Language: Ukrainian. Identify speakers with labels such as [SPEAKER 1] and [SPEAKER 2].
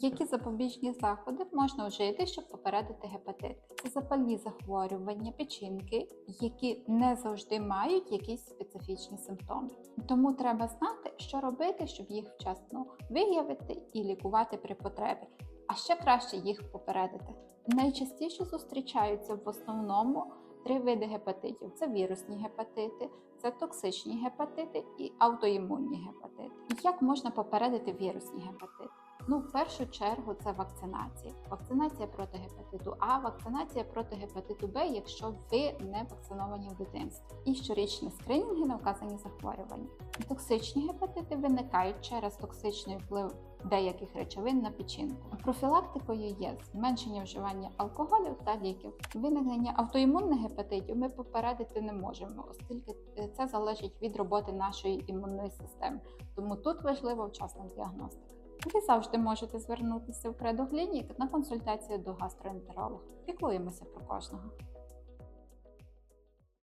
[SPEAKER 1] Які запобіжні заходи можна вжити, щоб попередити гепатит? Це запальні захворювання печінки, які не завжди мають якісь специфічні симптоми. Тому треба знати, що робити, щоб їх вчасно виявити і лікувати при потребі. А ще краще їх попередити. Найчастіше зустрічаються в основному три види гепатитів: це вірусні гепатити, це токсичні гепатити і аутоімунні гепатити. Як можна попередити вірусні гепатити? Ну, в першу чергу, це вакцинація. Вакцинація проти гепатиту А, вакцинація проти гепатиту Б, якщо ви не вакциновані в дитинстві. І щорічні скринінги на вказані захворювання. Токсичні гепатити виникають через токсичний вплив деяких речовин на печінку. Профілактикою є зменшення вживання алкоголю та ліків. Виникнення автоімунних гепатитів ми попередити не можемо, оскільки е, це залежить від роботи нашої імунної системи. Тому тут важлива вчасна діагностика. Ви завжди можете звернутися в Кредоклінік на консультацію до гастроентеролога. Піклуємося про кожного.